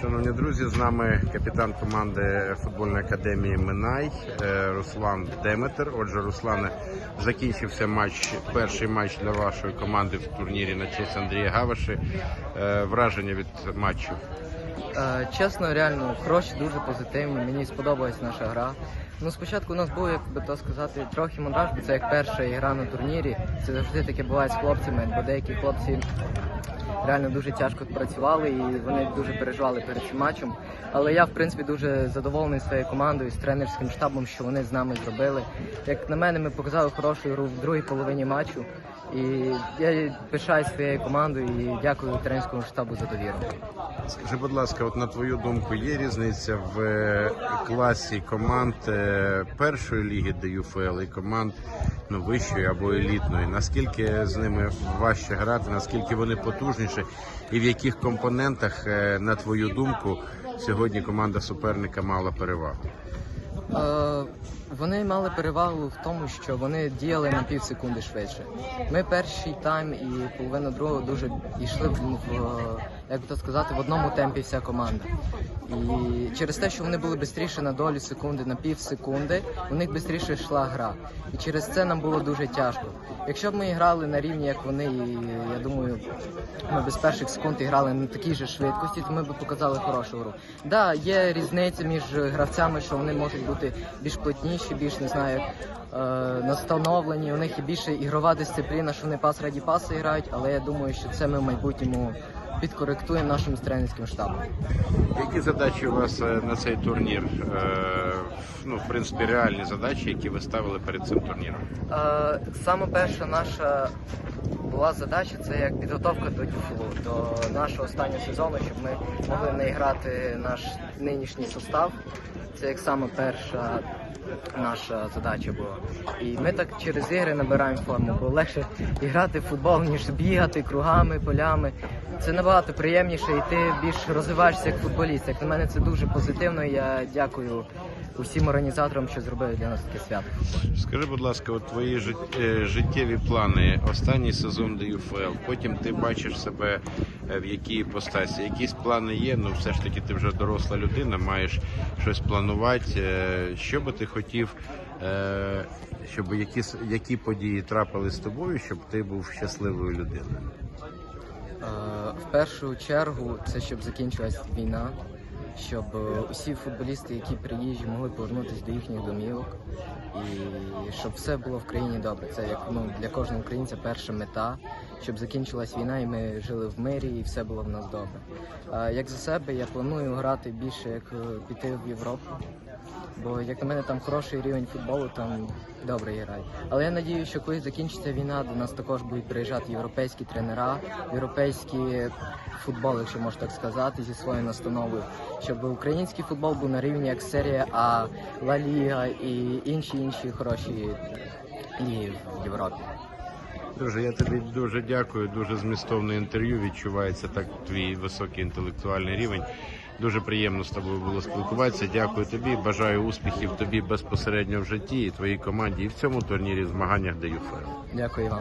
Шановні друзі, з нами капітан команди футбольної академії Минай е, Руслан Деметер. Отже, Руслане, закінчився матч, перший матч для вашої команди в турнірі на честь Андрія Гаваші. Е, Враження від матчу. Е, Чесно, реально хороші, дуже позитивні. Мені сподобалась наша гра. Ну, спочатку у нас був, як би то сказати, трохи мандраж, бо це як перша гра на турнірі. Це завжди таке буває з хлопцями, бо деякі хлопці реально дуже тяжко працювали і вони дуже переживали перед цим матчем. Але я, в принципі, дуже задоволений своєю командою, з тренерським штабом, що вони з нами зробили. Як на мене, ми показали хорошу гру в другій половині матчу. І я пишаюсь своєю командою і дякую тренерському штабу за довіру. Скажи, будь ласка, от на твою думку, є різниця в е, класі команд е, першої ліги ДЮФЛ і команд ну, вищої або елітної? Наскільки з ними важче грати, наскільки вони потужніші, і в яких компонентах, е, на твою думку, сьогодні команда суперника мала перевагу? Е, вони мали перевагу в тому, що вони діяли на пів секунди швидше. Ми перший тайм і половину другого дуже йшли в, як би то сказати, в одному темпі вся команда. І через те, що вони були швидше на долю секунди, на пів секунди, у них швидше йшла гра. І через це нам було дуже тяжко. Якщо б ми грали на рівні, як вони, і я думаю, ми без перших секунд і грали на такій же швидкості, то ми б показали хорошу гру. Да, є різниця між гравцями, що вони можуть бути більш плотніші, більш не знаю, е, настановлені. У них є більше ігрова дисципліна, що вони пас раді пасу грають, але я думаю, що це ми в майбутньому підкоректуємо нашим тренерським штабом. Які задачі у вас е, на цей турнір? Е, Ну, в принципі, реальні задачі, які ви ставили перед цим турніром? Е, Саме перша наша була задача це як підготовка до ДЮФЛу, до нашого останнього сезону, щоб ми могли наіграти наш нинішній состав. Це як саме перша наша задача була. І ми так через ігри набираємо форму, бо легше грати в футбол, ніж бігати кругами, полями. Це набагато приємніше, і ти більш розвиваєшся як футболіст. Як на мене, це дуже позитивно. і Я дякую усім організаторам, що зробили для нас таке свято. Скажи, будь ласка, от твої е, життєві плани, останній сезон ДЮФЛ, потім ти бачиш себе в якій іпостасі. Якісь плани є, ну все ж таки ти вже доросла людина, маєш щось планувати. Е, Що би ти хотів, е, щоб які, які події трапились з тобою, щоб ти був щасливою людиною? Е, В першу чергу це щоб закінчилась війна, щоб е, усі футболісти, які приїжджі, могли повернутися до їхніх домівок, і щоб все було в країні добре. Це як ну для кожного українця перша мета, щоб закінчилась війна, і ми жили в мирі, і все було в нас добре. Як за себе, я планую грати більше, як е, піти в Європу. Бо як на мене там хороший рівень футболу, там добре грають. Але я надію, що коли закінчиться війна, до нас також будуть приїжджати європейські тренера, європейський футбол, якщо можна так сказати, зі своєю настановою, щоб український футбол був на рівні як серія А, Ла Ліга і інші інші хороші ліги в Європі. Друже, я тобі дуже дякую. Дуже змістовне інтерв'ю. Відчувається так твій високий інтелектуальний рівень. Дуже приємно з тобою було спілкуватися. Дякую тобі. Бажаю успіхів тобі безпосередньо в житті і твоїй команді, і в цьому турнірі змаганнях ДЮФЛ. Дякую вам.